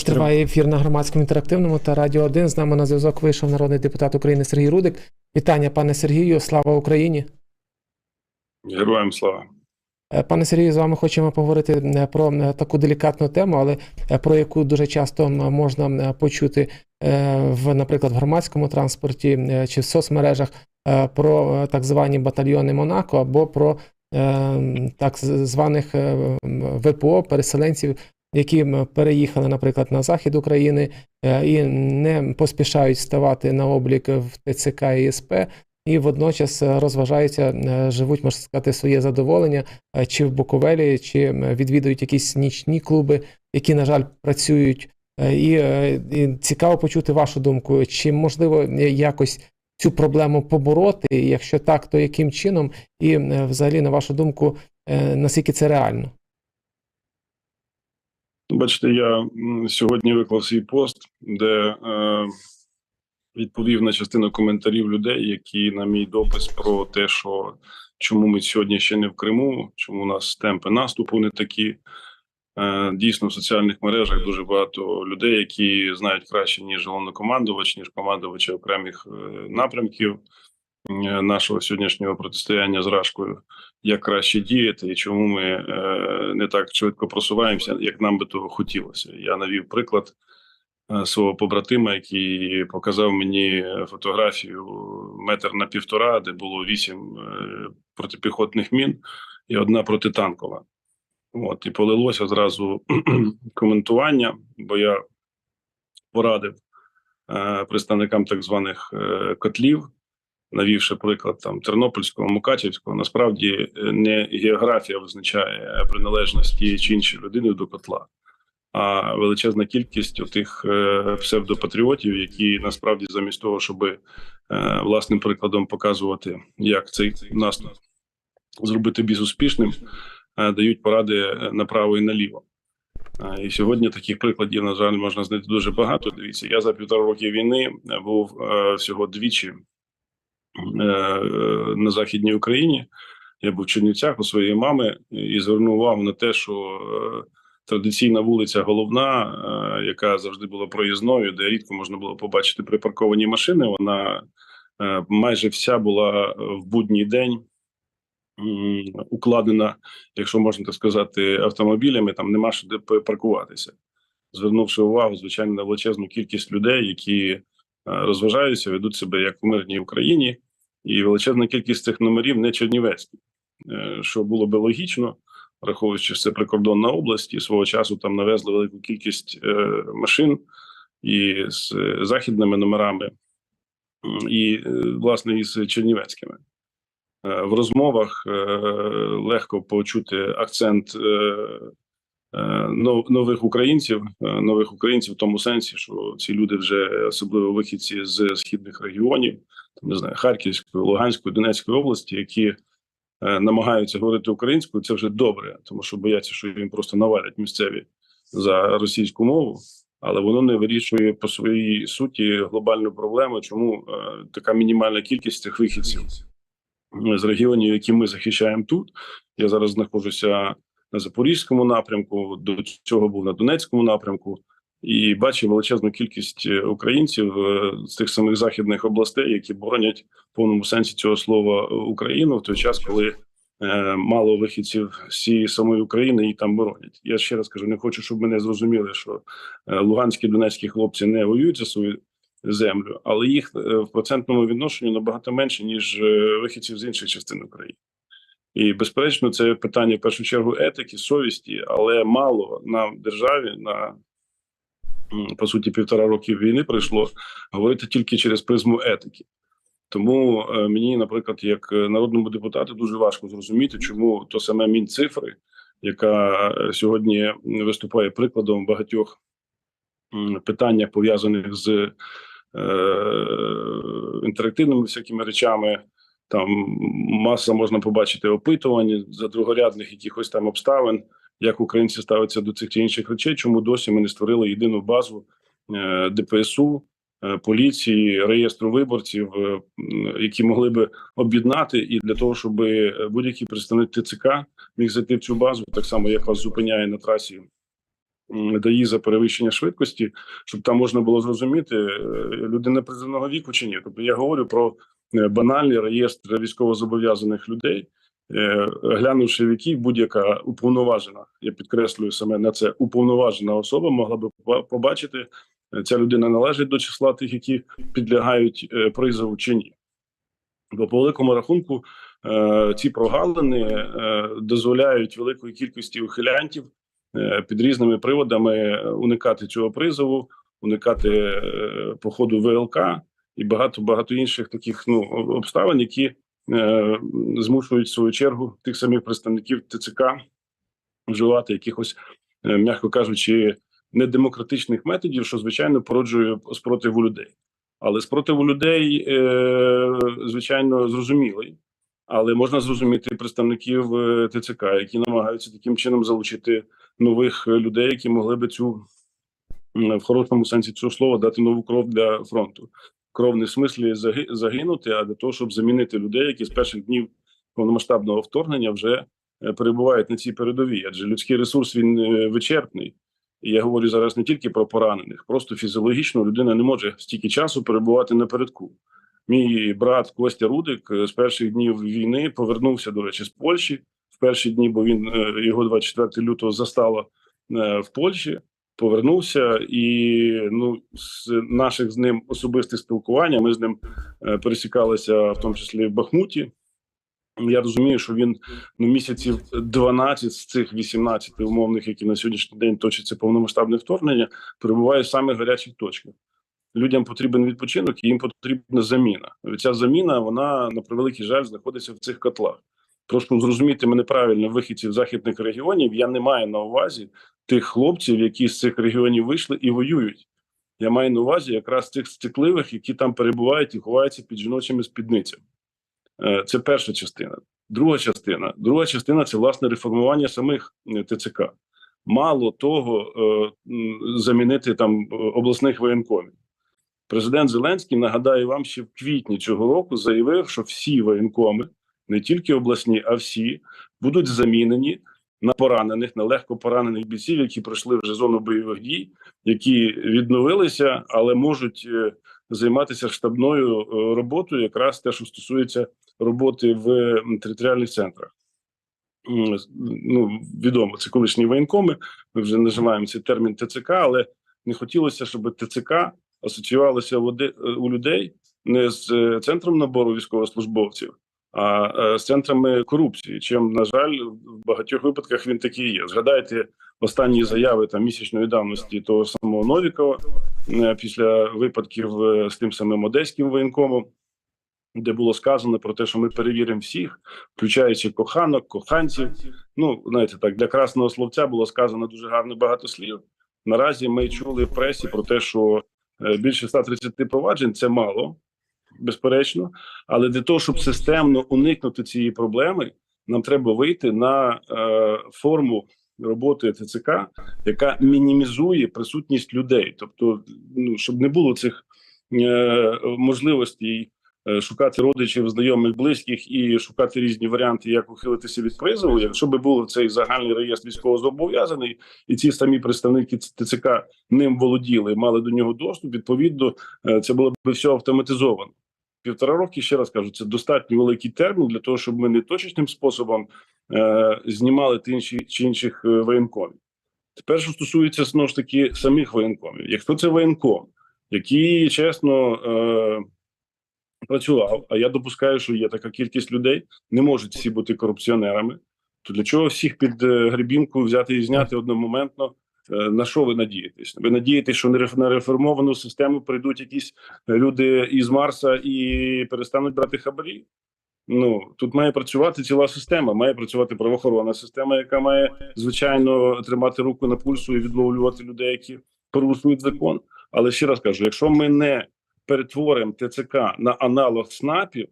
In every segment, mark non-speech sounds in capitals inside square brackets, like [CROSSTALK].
Тож триває ефір на громадському інтерактивному та радіо 1. З нами на зв'язок вийшов народний депутат України Сергій Рудик. Вітання, пане Сергію, слава Україні. Героям слава. Е, Пане Сергію, з вами хочемо поговорити е, про е, таку делікатну тему, але про яку дуже часто можна почути в, наприклад, в громадському транспорті чи в соцмережах про так звані батальйони Монако або про так званих ВПО, переселенців, які переїхали, наприклад, на захід України е, і не поспішають ставати на облік в ТЦК і СП, і водночас е, розважаються, е, живуть, можна сказати, своє задоволення, чи в Буковелі, чи відвідують якісь нічні клуби, які, на жаль, працюють. І, і цікаво почути вашу думку, чи можливо якось цю проблему побороти, якщо так, то яким чином, і взагалі, на вашу думку, наскільки це реально? Бачите, я сьогодні виклав свій пост, де е, відповів на частину коментарів людей, які на мій допис про те, що чому ми сьогодні ще не в Криму, чому у нас темпи наступу не такі. Е, дійсно, в соціальних мережах дуже багато людей, які знають краще ніж головнокомандувач, ніж командувачі окремих е, напрямків нашого сьогоднішнього протистояння з Рашкою, як краще діяти і чому ми е, не так швидко просуваємося, як нам би того хотілося. Я навів приклад е, свого побратима, який показав мені фотографію метр на півтора, де було вісім е, протипіхотних мін і одна протитанкова. От і полилося зразу [CLEARS THROAT] коментування, бо я порадив е, представникам так званих е, котлів, навівши приклад там Тернопільського, Мукачівського. Насправді е, не географія визначає приналежність тієї чи іншої людини до котла, а величезна кількість тих е, псевдопатріотів, які насправді замість того, щоб е, власним прикладом показувати, як цей наступ зробити більш успішним, дають поради направо і наліво. І сьогодні таких прикладів, на жаль, можна знайти дуже багато. Дивіться, я за півтора роки війни був всього двічі на Західній Україні. Я був в Чернівцях у своєї мами і звернув увагу на те, що е, традиційна вулиця головна, е, яка завжди була проїзною, де рідко можна було побачити припарковані машини, вона е, майже вся була в будній день укладена, якщо можна так сказати, автомобілями. Там нема що де паркуватися. Звернувши увагу, звичайно, на величезну кількість людей, які е, розважаються, ведуть себе як в мирній Україні, і величезна кількість цих номерів не чернівецькі, Е, що було би логічно, враховуючи це прикордонна область, і свого часу там навезли велику кількість е, машин і з е, західними номерами, і е, власне із чернівецькими. Е, В розмовах е, легко почути акцент е, е, нових українців, е, нових українців в тому сенсі, що ці люди вже особливо вихідці з східних регіонів, не знаю, Харківської, Луганської, Донецької області, які е, намагаються говорити українською, це вже добре, тому що бояться, що їм просто навалять місцеві за російську мову. Але воно не вирішує по своїй суті глобальну проблему, чому е, така мінімальна кількість цих вихідців з регіонів, які ми захищаємо тут. Я зараз знаходжуся на Запорізькому напрямку, до цього був на Донецькому напрямку, і бачив величезну кількість е, українців е, з тих самих західних областей, які боронять в повному сенсі цього слова е, Україну в той час, коли мало вихідців з цієї самої України і там боронять. Я ще раз кажу, не хочу, щоб мене зрозуміли, що луганські донецькі хлопці не воюють за свою землю, але їх в процентному відношенню набагато менше ніж вихідців з інших частин України. І безперечно, це питання в першу чергу етики, совісті, але мало нам державі на по суті півтора роки війни прийшло говорити тільки через призму етики. Тому е, мені, наприклад, як е, народному депутату, дуже важко зрозуміти, чому то саме Мінцифри, яка е, сьогодні виступає прикладом багатьох питаннях пов'язаних з е, інтерактивними всякими речами. Там маса можна побачити опитувань за другорядних якихось там обставин, як українці ставляться до цих чи інших речей. Чому досі ми не створили єдину базу е, ДПСУ, е, поліції, реєстру виборців, е, які могли би об'єднати і для того, щоб будь-який представник ТЦК міг зайти в цю базу, так само як вас зупиняє на трасі м, ДАІ за перевищення швидкості, щоб там можна було зрозуміти, людина призовного віку чи ні. Тобто я говорю про банальний реєстр військовозобов'язаних людей, е, глянувши в який будь-яка уповноважена, я підкреслюю саме на це уповноважена особа могла би побачити, е, ця людина належить до числа тих, які підлягають е, призову чи ні. Бо по великому рахунку е, ці прогалини е, дозволяють великої кількості ухилянтів е, під різними приводами уникати цього призову, уникати е, походу ВЛК і багато багато інших таких ну обставин, які е, змушують в свою чергу тих самих представників ТЦК вживати якихось, е, м'яко кажучи, недемократичних методів, що звичайно породжує спротиву людей. Але спротиву людей, е, звичайно, зрозумілий. Але можна зрозуміти представників е, ТЦК, які намагаються таким чином залучити нових людей, які могли би цю в хорошому сенсі цього слова дати нову кров для фронту. Кров не в смислі заги- загинути, а для того, щоб замінити людей, які з перших днів повномасштабного вторгнення вже е, перебувають на цій передовій. Адже людський ресурс він е, вичерпний. І я говорю зараз не тільки про поранених, просто фізіологічно людина не може стільки часу перебувати напередку. Мій брат Костя Рудик е, з перших днів війни повернувся, до речі, з Польщі в перші дні, бо він його 24 лютого застало в Польщі. Повернувся, і ну з наших з ним особистих спілкування ми з ним е, пересікалися, в тому числі в Бахмуті. Я розумію, що він ну місяців 12 з цих 18 умовних, які на сьогоднішній день точиться повномасштабне вторгнення, перебуває в самих гарячих точках. Людям потрібен відпочинок, і їм потрібна заміна. Ця заміна, вона на превеликий жаль знаходиться в цих котлах. Прошу зрозуміти мене правильно, вихідців західних регіонів. Я не маю на увазі тих хлопців, які з цих регіонів вийшли і воюють. Я маю на увазі якраз тих стекливих, які там перебувають і ховаються під жіночими спідницями. Е, Це перша частина. Друга частина. Друга частина це власне реформування самих е, ТЦК. Мало того, е, замінити там обласних воєнкомів. Президент Зеленський нагадаю вам, ще в квітні цього року заявив, що всі воєнкоми, не тільки обласні, а всі будуть замінені на поранених, на легко поранених бійців, які пройшли вже зону бойових дій, які відновилися, але можуть е, займатися штабною е, роботою, якраз те, що стосується роботи в територіальних центрах. Ну, відомо, це колишні воєнкоми. Ми вже називаємо цей термін ТЦК, але не хотілося, щоб ТЦК асоціювалося е, у людей не з центром набору військовослужбовців, а е, з центрами корупції. Чим, на жаль, в багатьох випадках він такий є. Згадайте останні заяви там місячної давності того самого Новікова е, після випадків е, з тим самим одеським воєнкомом, де було сказано про те, що ми перевіримо всіх, включаючи коханок, коханців. Ну, знаєте, так для красного словця було сказано дуже гарно багато слів. Наразі ми чули в пресі про те, що більше 130 проваджень це мало, безперечно. Але для того, щоб системно уникнути цієї проблеми, нам треба вийти на е, форму роботи ТЦК, яка мінімізує присутність людей, тобто, ну щоб не було цих е, можливостей е, шукати родичів, знайомих, близьких і шукати різні варіанти, як ухилитися від призову. Якщо би був цей загальний реєстр військовозобов'язаний, і ці самі представники ТЦК ним володіли, мали до нього доступ. Відповідно, е, це було б все автоматизовано. Півтора роки, ще раз кажу, це достатньо великий термін для того, щоб ми не точечним способом е, знімали ті інші чи інших е, воєнкомів. Тепер, що стосується знову ж таки самих воєнкомів, якщо це воєнком, який чесно е, працював, а я допускаю, що є така кількість людей, не можуть всі бути корупціонерами, то для чого всіх під е, гребінку взяти і зняти одномоментно? Е, На що ви надієтесь? Ви надієтесь, що на реф- реформовану систему прийдуть якісь люди із Марса і перестануть брати хабарі? Ну тут має працювати ціла система, має працювати правоохоронна система, яка має звичайно тримати руку на пульсу і відловлювати людей, які порушують закон. Але ще раз кажу: якщо ми не перетворимо ТЦК на аналог СНАПів,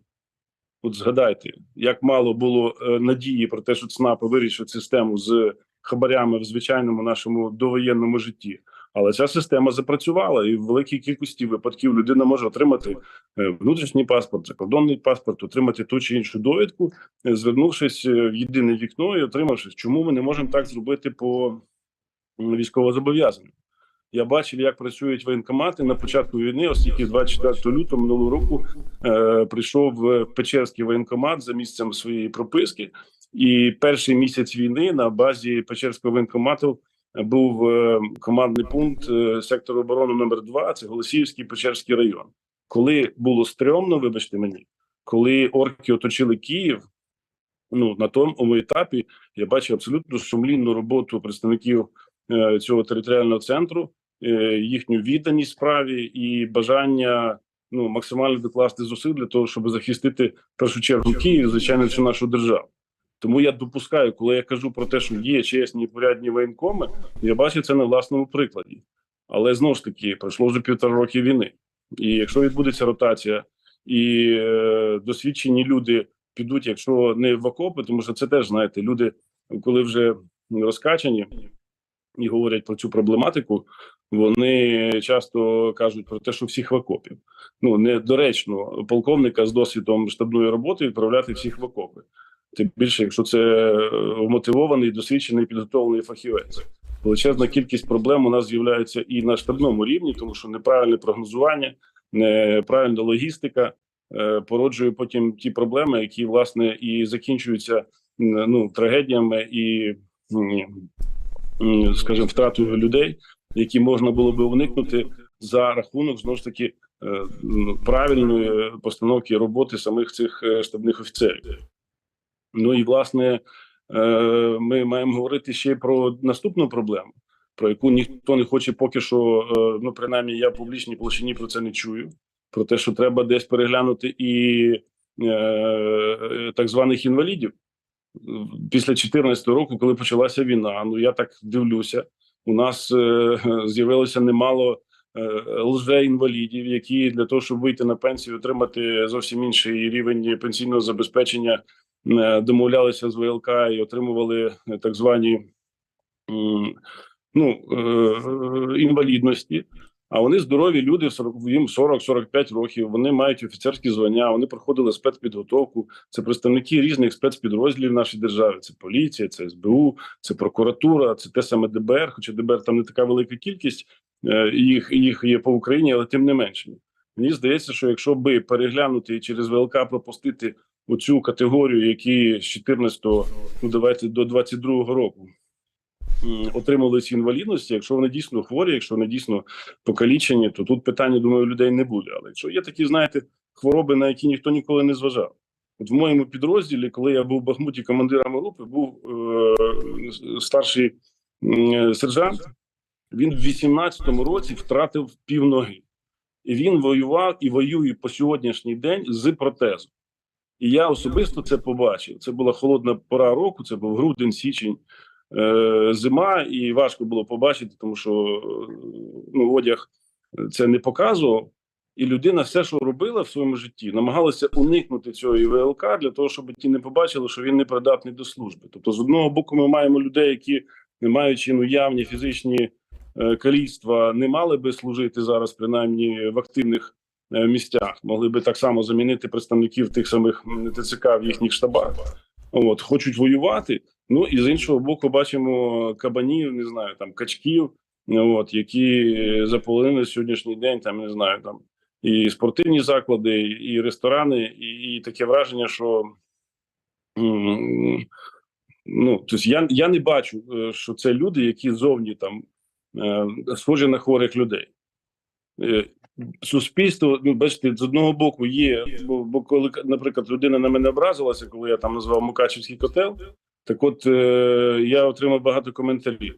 от згадайте, як мало було е, надії про те, що ЦНАПи вирішать систему з хабарями в звичайному нашому довоєнному житті. Але ця система запрацювала, і в великій кількості випадків людина може отримати е, внутрішній паспорт, закордонний паспорт, отримати ту чи іншу довідку, е, звернувшись е, в єдине вікно і отримавши, чому ми не можемо так зробити по м, військовозобов'язаним. Я бачив, як працюють воєнкомати на початку війни, оскільки 24 лютого минулого року е, прийшов Печерський воєнкомат за місцем своєї прописки, і перший місяць війни на базі Печерського воєнкомату був е, командний пункт е, сектору оборони номер 2 Це Голосіївський Печерський район. Коли було стрьомно, вибачте мені, коли орки оточили Київ. Ну на тому етапі я бачив абсолютно сумлінну роботу представників е, цього територіального центру, е, їхню відданість справі і бажання ну максимально докласти зусиль для того, щоб захистити в першу чергу Київ, звичайно, всю нашу державу. Тому я допускаю, коли я кажу про те, що є чесні і порядні воєнкоми, я бачу це на власному прикладі. Але знову ж таки пройшло вже півтора роки війни. І якщо відбудеться ротація, і е, досвідчені люди підуть, якщо не в окопи, тому що це теж знаєте, люди, коли вже розкачані і говорять про цю проблематику, вони часто кажуть про те, що всіх в окопі. Ну недоречно полковника з досвідом штабної роботи відправляти всіх в окопи. Тим більше, якщо це е, мотивований, досвідчений, підготовлений фахівець. Величезна кількість проблем у нас з'являється і на штабному рівні, тому що неправильне прогнозування, неправильна логістика е, породжує потім ті проблеми, які власне і закінчуються ну трагедіями і, скажімо, втратою людей, які можна було би уникнути за рахунок знову ж таки е, правильної постановки роботи самих цих е, штабних офіцерів. Ну і власне е, ми маємо говорити ще про наступну проблему, про яку ніхто не хоче поки що. е, Ну, принаймні, я в публічній площині про це не чую. Про те, що треба десь переглянути і е, так званих інвалідів після 2014 року, коли почалася війна. Ну я так дивлюся. У нас з'явилося немало лже-інвалідів, які для того, щоб вийти на пенсію, отримати зовсім інший рівень пенсійного забезпечення, домовлялися з ВЛК і отримували е, так звані ну, е, інвалідності. А вони здорові люди, їм 40-45 років. Вони мають офіцерські звання, вони проходили спецпідготовку. Це представники різних спецпідрозділів нашої держави. Це поліція, це СБУ, це прокуратура, це те саме ДБР. Хоча ДБР там не така велика кількість, е, їх їх є по Україні, але тим не менше. Мені здається, що якщо би переглянути і через ВЛК пропустити оцю категорію, які з 14-го, ну давайте до 22-го року отримали ці інвалідності. Якщо вони дійсно хворі, якщо вони дійсно покалічені, то тут питання, думаю, людей не буде. Але якщо є такі, знаєте, хвороби, на які ніхто ніколи не зважав. От в моєму підрозділі, коли я був в Бахмуті командиром групи, був е, старший м, сержант. Він в 18-му році втратив півноги, і він воював і воює по сьогоднішній день з протезом. І я особисто це побачив. Це була холодна пора року, це був грудень, січень, е, зима, і важко було побачити, тому що е, ну, одяг це не показував. І людина все, що робила в своєму житті, намагалася уникнути цього ВЛК для того, щоб ті не побачили, що він не придатний до служби. Тобто, з одного боку, ми маємо людей, які, не маючи ну, явні фізичні е, каліцтва, не мали би служити зараз, принаймні в активних місцях, могли би так само замінити представників тих самих ТЦК в їхніх штабах. От хочуть воювати. Ну і з іншого боку, бачимо кабанів, не знаю, там качків, от які заполонили сьогоднішній день, там не знаю, там і спортивні заклади, і ресторани, і, і таке враження, що ну тобто я, я не бачу, е, що це люди, які зовні там е, схожі на хворих людей. Суспільство, ну бачите, з одного боку є, бо, бо коли, наприклад, людина на мене образилася, коли я там назвав Мукачівський котел. Так, от е, я отримав багато коментарів,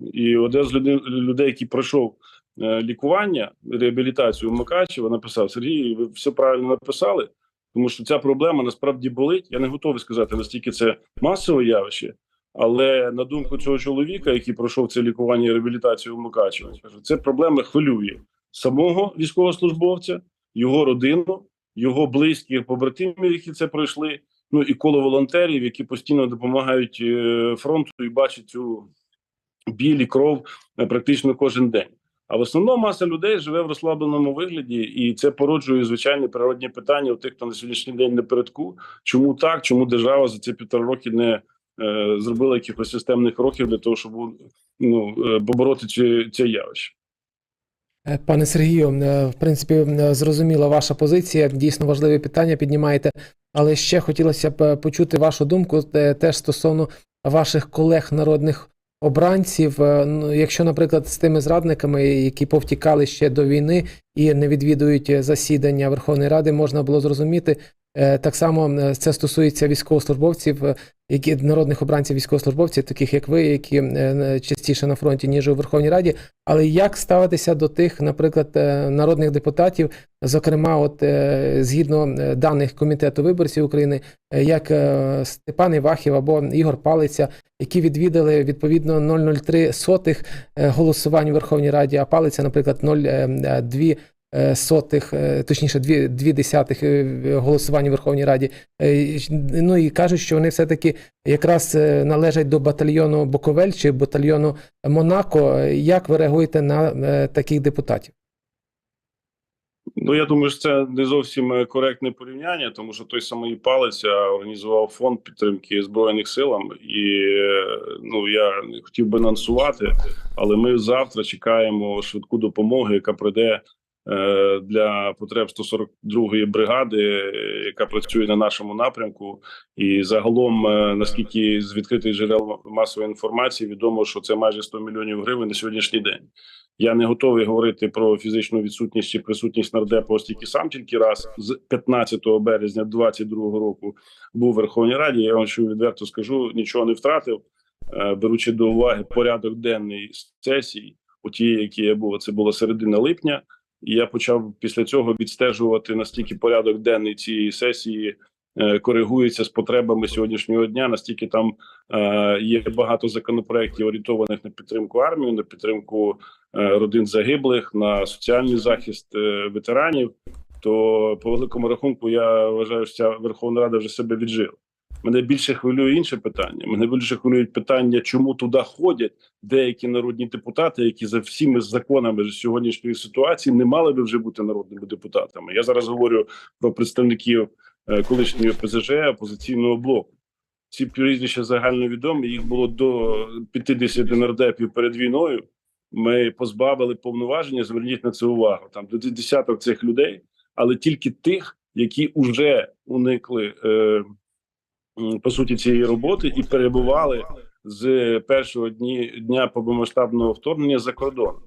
і один з людей, людей який пройшов е, лікування, реабілітацію в Мукачево, написав Сергій, ви все правильно написали, тому що ця проблема насправді болить. Я не готовий сказати, наскільки це масове явище, але на думку цього чоловіка, який пройшов це лікування і реабілітацію в Мукачево, це проблема хвилює самого військовослужбовця, його родину, його близьких побратимів, які це пройшли. Ну і коло волонтерів, які постійно допомагають е, фронту і бачать цю біль і кров е, практично кожен день. А в основному маса людей живе в розслабленому вигляді, і це породжує звичайні природні питання у тих, хто на сьогоднішній день напередку. Чому так? Чому держава за ці півтора роки не е, зробили якихось системних кроків для того, щоб ну, е, побороти це явище. Е, Пане Сергію, е, в принципі, е, зрозуміла ваша позиція. Дійсно важливі питання піднімаєте. Але ще хотілося б почути вашу думку теж стосовно ваших колег народних обранців. Ну, Якщо, наприклад, з тими зрадниками, які повтікали ще до війни і не відвідують засідання Верховної Ради, можна було зрозуміти. Е, Так само е, це стосується військовослужбовців, е, які народних обранців військовослужбовців, таких як ви, які частіше на фронті, ніж у Верховній Раді. Але як ставитися до тих, наприклад, народних депутатів, зокрема, от згідно даних комітету виборців України, як Степан Івахів або Ігор Палиця, які відвідали відповідно 0,03 сотих голосувань у Верховній Раді, а Палиця, наприклад, 0,2 е, сотих, е, точніше, дві, дві десятих е, голосувань у Верховній Раді. Е, Ну і кажуть, що вони все-таки якраз е, належать до батальйону Боковель чи батальйону Монако. Як ви реагуєте на е, таких депутатів? Ну я думаю, що це не зовсім е, коректне порівняння, тому що той самий палець організував фонд підтримки збройних силам, і е, ну я хотів би анонсувати, але ми завтра чекаємо швидку допомогу, яка прийде е, для потреб 142-ї бригади, е, яка працює на нашому напрямку. І загалом, е, наскільки з відкритих джерел масової інформації відомо, що це майже 100 мільйонів гривень на сьогоднішній день. Я не готовий говорити про фізичну відсутність чи присутність нардепа, оскільки сам тільки раз з 15 березня 2022 року був у Верховній Раді. Я вам що відверто скажу, нічого не втратив, Е, беручи до уваги порядок денний сесії, у тієї, які я був, це була середина липня. І я почав після цього відстежувати настільки порядок денний цієї сесії е, коригується з потребами сьогоднішнього дня. Настільки там е, є багато законопроєктів, орієнтованих на підтримку армії, на підтримку е, родин загиблих, на соціальний захист е, ветеранів. То по великому рахунку я вважаю, що ця Верховна Рада вже себе віджила. Мене більше хвилює інше питання. Мене більше хвилюють питання, чому туди ходять деякі народні депутати, які за всіми законами сьогоднішньої ситуації не мали би вже бути народними депутатами. Я зараз говорю про представників е, колишньої ОПЗЖ, опозиційного блоку. Ці прізвища загальновідомі. Їх було до 50 нардепів перед війною. Ми позбавили повноваження. Зверніть на це увагу. Там до десяток цих людей, але тільки тих, які вже уникли е, по суті цієї роботи і перебували з першого дні дня повномасштабного вторгнення за кордоном.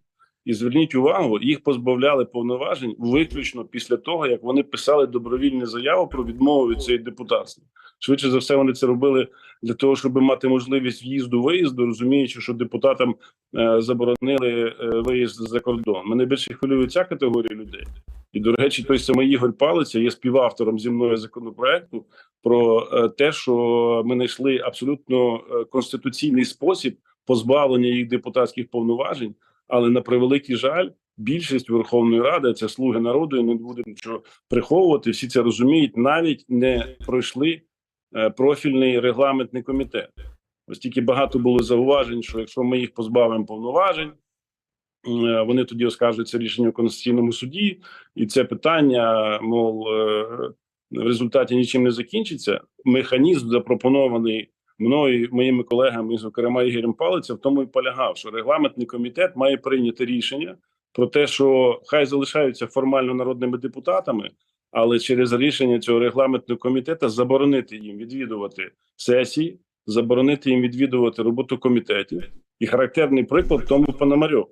І зверніть увагу, їх позбавляли повноважень виключно після того, як вони писали добровільну заяву про відмову від цієї депутатства. Швидше за все, вони це робили для того, щоб мати можливість в'їзду виїзду, розуміючи, що депутатам е, заборонили е, виїзд за кордон. Мене більше хвилює ця категорія людей. І до речі, той самий Ігор Палиця є співавтором зі мною законопроекту про е, те, що ми знайшли абсолютно е, конституційний спосіб позбавлення їх депутатських повноважень. Але на превеликий жаль, більшість Верховної Ради це слуги народу. і Не будемо нічого приховувати. Всі це розуміють. Навіть не пройшли е, профільний регламентний комітет. Ось тільки багато було зауважень, що якщо ми їх позбавимо повноважень, вони тоді оскаржуються рішення в конституційному суді, і це питання, мов е, в результаті нічим не закінчиться. Механізм запропонований мною, моїми колегами, зокрема Ігорем Палиця, в тому і полягав, що регламентний комітет має прийняти рішення про те, що хай залишаються формально народними депутатами, але через рішення цього регламентного комітету заборонити їм відвідувати сесії, заборонити їм відвідувати роботу комітетів. І характерний приклад тому Пономарьов.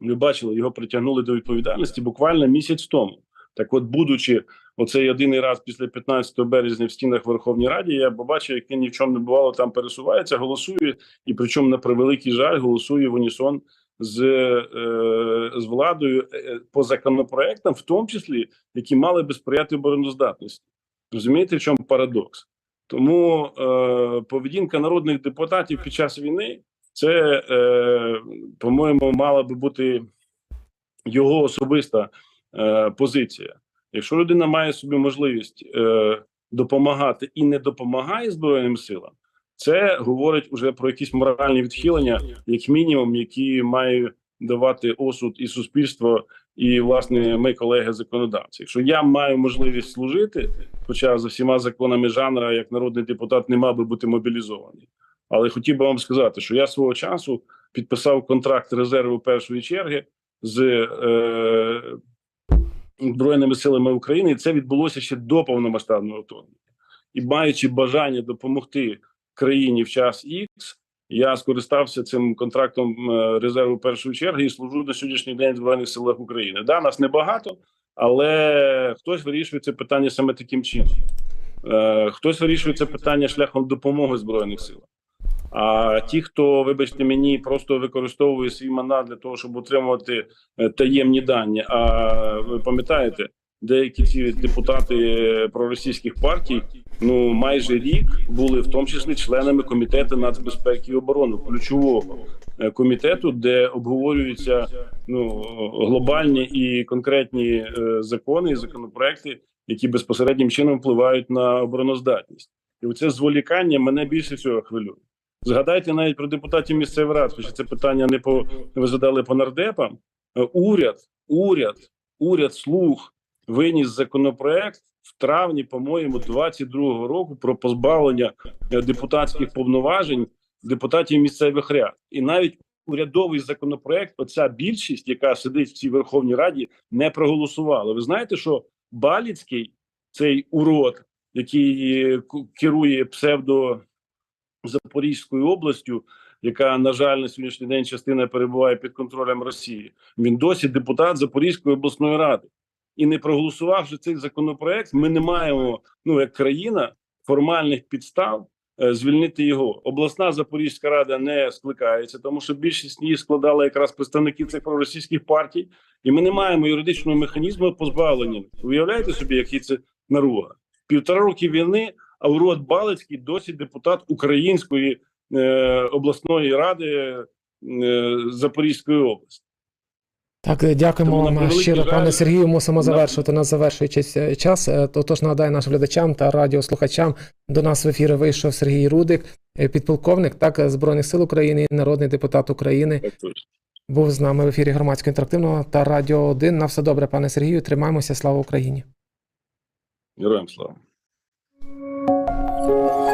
Ви бачили, його притягнули до відповідальності буквально місяць тому. Так, от, будучи оцей єдиний раз після 15 березня в стінах Верховної Ради, я побачив, як він ні в чому не бувало там пересувається, голосує, і причому на превеликий жаль голосує в унісон з, е, з владою е, по законопроектам, в тому числі які мали би сприяти обороноздатності. Розумієте, в чому парадокс? Тому е, поведінка народних депутатів під час війни це, е, по-моєму, мала би бути його особиста е, позиція. Якщо людина має собі можливість е, допомагати і не допомагає Збройним силам, це говорить уже про якісь моральні відхилення, як мінімум, які має давати осуд і суспільство, і власне ми колеги законодавці. Якщо я маю можливість служити, хоча за всіма законами жанра, як народний депутат, не мав би бути мобілізований. Але хотів би вам сказати, що я свого часу підписав контракт резерву першої черги з е, Збройними силами України, і це відбулося ще до повномасштабного вторгнення. І маючи бажання допомогти країні в час Х, я скористався цим контрактом е, резерву першої черги і служу на сьогоднішній день в Збройних силах України. Да, нас небагато, але хтось вирішує це питання саме таким чином. Е, хтось вирішує це питання шляхом допомоги Збройних сил. А ті, хто, вибачте мені, просто використовує свій мандат для того, щоб отримувати е, таємні дані. А ви пам'ятаєте, деякі ці депутати е, проросійських партій ну майже рік були в тому числі членами комітету нацбезпеки і оборони, ключового е, комітету, де обговорюються ну глобальні і конкретні закони і законопроекти, які безпосереднім чином впливають на обороноздатність. І оце зволікання мене більше всього хвилює. Згадайте навіть про депутатів місцевих рад, хоча це питання не по ви задали по нардепам. Е, Уряд, уряд, уряд слух виніс законопроект в травні, по-моєму, 22-го року про позбавлення е, депутатських повноважень депутатів місцевих рад. І навіть урядовий законопроект, оця більшість, яка сидить в цій Верховній Раді, не проголосувала. Ви знаєте, що Баліцький, цей урод, який е, керує псевдо Запорізькою областю, яка на жаль на сьогоднішній день частина перебуває під контролем Росії. Він досі депутат Запорізької обласної ради. І не проголосувавши цей законопроект, ми не маємо ну як країна формальних підстав е, звільнити його. Обласна Запорізька рада не скликається, тому що більшість її складали якраз представники цих проросійських партій, і ми не маємо юридичного механізму позбавлення. Уявляєте собі, який це наруга? Півтора роки війни, а урод Балицький досі депутат Української е, обласної ради е, Запорізької області. Так, е, дякуємо вам щиро, жаль, пане Сергію. Мусимо завершувати на завершуючий час. Е, Тож нагадаю нашим глядачам та радіослухачам. До нас в ефір вийшов Сергій Рудик, е, підполковник так е, збройних сил України, народний депутат України. Так. Був з нами в ефірі громадського інтерактивного та радіо 1. На все добре, пане Сергію. Тримаємося. Слава Україні. Героям слава. Thank you.